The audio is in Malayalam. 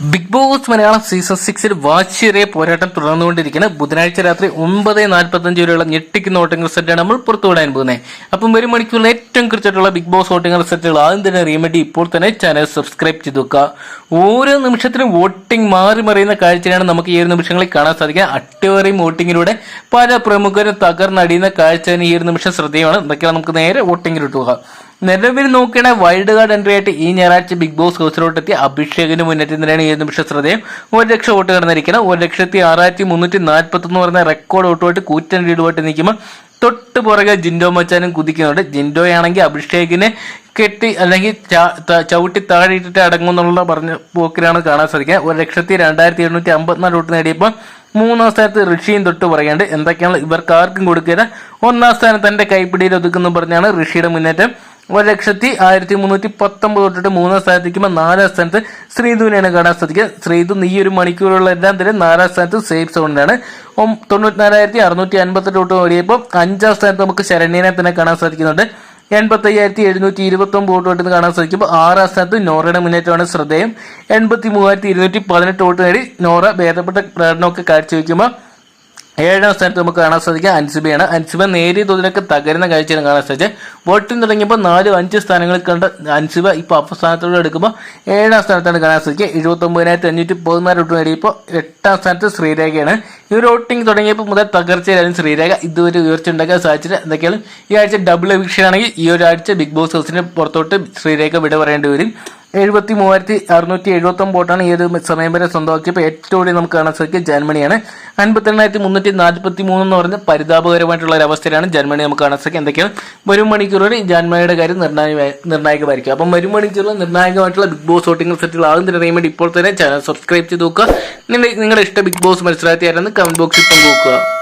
ബിഗ് ബോസ് മലയാളം സീസൺ സിക്സിൽ വാശിയേറിയ പോരാട്ടം തുടർന്നുകൊണ്ടിരിക്കുന്ന ബുധനാഴ്ച രാത്രി ഒമ്പത് നാൽപ്പത്തഞ്ച് വരെയുള്ള ഞെട്ടിക്കുന്ന വോട്ടിംഗ് റിസൾട്ടാണ് നമ്മൾ പുറത്തുവിടാൻ പോകുന്നത് അപ്പം ഒരു മണിക്കൂറിൽ ഏറ്റവും കൃത്യമായിട്ടുള്ള ബിഗ് ബോസ് വോട്ടിംഗ് റിസൾട്ടുകൾ ആദ്യം തന്നെ റീമഡി ഇപ്പോൾ തന്നെ ചാനൽ സബ്സ്ക്രൈബ് ചെയ്ത് വെക്കുക. ഓരോ നിമിഷത്തിലും വോട്ടിംഗ് മാറി മറിയുന്ന കാഴ്ചയാണ് നമുക്ക് ഈ ഒരു നിമിഷങ്ങളിൽ കാണാൻ സാധിക്കുക. അട്ടിമറിയും വോട്ടിങ്ങിലൂടെ പല പ്രമുഖരും തകർന്നടിയുന്ന കാഴ്ച ഈ ഒരു നിമിഷം ശ്രദ്ധേയമാണ്. എന്തൊക്കെയാണ് നമുക്ക് നേരെ വോട്ടിങ്ങിലോട്ട് നിലവിൽ നോക്കുകയാണെങ്കിൽ വൈൽഡ് കാർഡ് എൻട്രി ആയിട്ട് ഈ ഞായറാഴ്ച ബിഗ് ബോസ് ഹൗസിലോട്ടെത്തി അഭിഷേകിന് മുന്നേറ്റുന്നതിനാണ് ഈ നിമിഷം ശ്രദ്ധേയം ഒരു ലക്ഷം വോട്ട് കടന്നിരിക്കുന്നത് ഒരു ലക്ഷത്തി ആറായിരത്തി മുന്നൂറ്റി നാൽപ്പത്തി ഒന്ന് പറയുന്ന റെക്കോർഡ് വോട്ടുമായിട്ട് കൂറ്റൻ ലീഡുമായിട്ട് നിൽക്കുമ്പോൾ തൊട്ട് പുറകെ ജിൻഡോ മച്ചാനും കുതിക്കുന്നുണ്ട്. ജിൻഡോയാണെങ്കിൽ അഭിഷേകിനെ കെട്ടി അല്ലെങ്കിൽ ചവിട്ടി താഴെ ഇട്ടിട്ട് അടങ്ങുമെന്നുള്ള പറഞ്ഞ പോക്കിലാണ് കാണാൻ സാധിക്കുക. ഒരു ലക്ഷത്തി രണ്ടായിരത്തി എഴുന്നൂറ്റി അമ്പത്തിനാല് വോട്ട് നേടിയപ്പോൾ മൂന്നാം സ്ഥാനത്ത് ഋഷിയും തൊട്ട് പറയുന്നുണ്ട് എന്തൊക്കെയാണ് ഇവർക്ക് ആർക്കും കൊടുക്കുക ഒന്നാം സ്ഥാനം തന്റെ കൈപ്പിടിയിൽ ഒതുക്കുന്നു പറഞ്ഞാണ് ഋഷിയുടെ മുന്നേറ്റം. ഒരു ലക്ഷത്തി ആയിരത്തി മുന്നൂറ്റി പത്തൊമ്പത് തൊട്ടിട്ട് മൂന്നാം സ്ഥാനത്ത് നിൽക്കുമ്പോൾ നാലാം സ്ഥാനത്ത് ശ്രീധുവിനെയാണ് കാണാൻ സാധിക്കുക. ശ്രീധു ഈ ഒരു മണിക്കൂറുള്ള എല്ലാം തന്നെ നാലാം സ്ഥാനത്ത് സേഫ് സോണിലാണ് തൊണ്ണൂറ്റിനാലായിരത്തി അറുന്നൂറ്റി അൻപത്തെട്ട് തൊട്ട് ഓടിയപ്പോൾ അഞ്ചാം സ്ഥാനത്ത് നമുക്ക് ശരണ്യനെ തന്നെ കാണാൻ സാധിക്കുന്നുണ്ട്. എൺപത്തി അയ്യായിരത്തി എഴുന്നൂറ്റി ഇരുപത്തി ഒമ്പത് വോട്ട് വേണ്ടി കാണാൻ സാധിക്കുമ്പോൾ ആറാം സ്ഥാനത്ത് നോറയുടെ മുന്നേറ്റമാണ് ശ്രദ്ധേയം. എൺപത്തി മൂവായിരത്തി ഇരുന്നൂറ്റി പതിനെട്ട് വോട്ട് നേടി നോറ ഭേദപ്പെട്ട പ്രകടനമൊക്കെ കാഴ്ചവെക്കുമ്പോൾ ഏഴാം സ്ഥാനത്ത് നമുക്ക് കാണാൻ സാധിക്കുക അൻസിബയാണ്. അൻസിബ നേരിയ തോതിലൊക്കെ തകരുന്ന കാഴ്ചയാണ് കാണാൻ സാധിച്ചത്. വോട്ടിംഗ് തുടങ്ങിയപ്പോൾ നാല് അഞ്ച് സ്ഥാനങ്ങളിൽ കണ്ട അൻസിബ ഇപ്പോൾ അപ്പ സ്ഥാനത്തോടെ എടുക്കുമ്പോൾ ഏഴാം സ്ഥാനത്താണ് കാണാൻ സാധിക്കുക. എഴുപത്തി ഒമ്പതിനായിരത്തി അഞ്ഞൂറ്റി പതിനാല് വോട്ട് നേടിയപ്പോൾ എട്ടാം സ്ഥാനത്ത് ശ്രീരേഖയാണ്. ഈ ഒരു തുടങ്ങിയപ്പോൾ മുതൽ തകർച്ചയിലായിരുന്നു ശ്രീരേഖ. ഇതുവരെ ഉയർച്ച ഉണ്ടാക്കാൻ സാധിച്ചില്ല. എന്തൊക്കെയാണ്? ഈ ആഴ്ച ഡബിൾ എവിക്ഷൻ ആണെങ്കിൽ ഈ ഒരാഴ്ച ബിഗ് ബോസ് ഹൗസിന് പുറത്തോട്ട് ശ്രീരേഖ വിട പറയേണ്ടി വരും. എഴുപത്തി മൂവായിരത്തി അറുന്നൂറ്റി എഴുപത്തി ഒമ്പത് വോട്ടാണ് ഈ ഒരു സമയം വരെ സ്വന്തമാക്കിയപ്പോൾ ഏറ്റവും കൂടുതൽ നമുക്ക് കാണാൻ സാധിക്കുക ജർമ്മനിയാണ്. അൻപത്തിരണ്ടായിരത്തി മുന്നൂറ്റി നാൽപ്പത്തി മൂന്ന് എന്ന് പറഞ്ഞ പരിതാപകരമായിട്ടുള്ള ഒരു അവസ്ഥയിലാണ് ജർമ്മനി നമുക്ക് കാണാൻ സാധിക്കുക. എന്തൊക്കെയാണ്? വരും മണിക്കൂറുകളിൽ ജർമ്മനിയുടെ കാര്യം നിർണായക നിർണായകമായിരിക്കും. അപ്പം വരും മണിക്കൂറിൽ നിർണായകമായിട്ടുള്ള ബിഗ് ബോസ് വോട്ടിംഗ് സെറ്റുകൾ ആകും അറിയാൻ വേണ്ടി ഇപ്പോൾ തന്നെ ചാനൽ സബ്സ്ക്രൈബ് ചെയ്ത് നോക്കുക. നിങ്ങളുടെ ഇഷ്ട ബിഗ് ബോസ് മത്സരാർത്ഥി കമന്റ് ബോക്സിൽ പങ്കുവെക്കുക